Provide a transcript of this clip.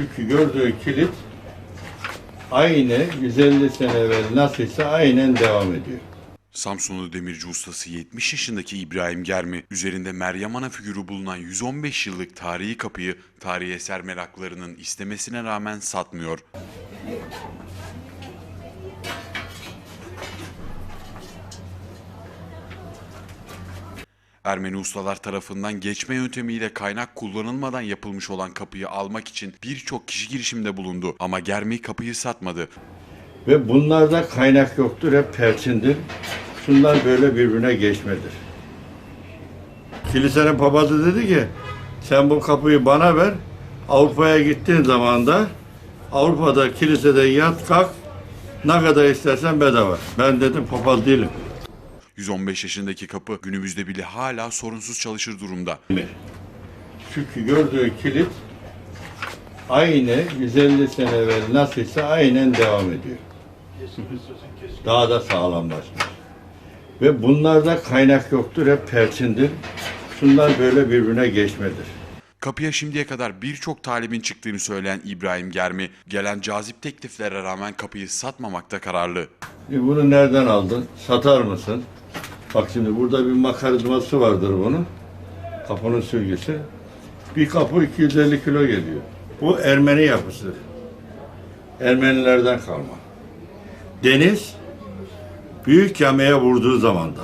Çünkü gördüğü kilit aynı 150 sene evvel nasılsa aynen devam ediyor. Samsunlu demirci ustası 70 yaşındaki İbrahim Germi, üzerinde Meryem Ana figürü bulunan 115 yıllık tarihi kapıyı tarihi eser meraklarının istemesine rağmen satmıyor. Ermeni ustalar tarafından geçme yöntemiyle kaynak kullanılmadan yapılmış olan kapıyı almak için birçok kişi girişimde bulundu ama Germi kapıyı satmadı. Ve bunlarda kaynak yoktur, hep perçindir. Şunlar böyle birbirine geçmedir. Kilisenin papazı dedi ki, sen bu kapıyı bana ver, Avrupa'ya gittiğin zaman da Avrupa'da kilisede yat kalk, ne kadar istersen bedava. Ben dedim papaz değilim. 115 yaşındaki kapı günümüzde bile hala sorunsuz çalışır durumda. Çünkü gördüğü kilit aynı 150 sene evvel nasılsa aynen devam ediyor. Daha da sağlamlaşmış. Ve bunlarda kaynak yoktur, hep perçindir. Şunlar böyle birbirine geçmedir. Kapıya şimdiye kadar birçok talibin çıktığını söyleyen İbrahim Germi, gelen cazip tekliflere rağmen kapıyı satmamakta kararlı. E bunu nereden aldın? Satar mısın? Bak şimdi burada bir makarizması vardır bunun. Kapının sürgüsü. Bir kapı 250 kilo geliyor. Bu Ermeni yapısı. Ermenilerden kalma. Deniz büyük camiye vurduğu zamanda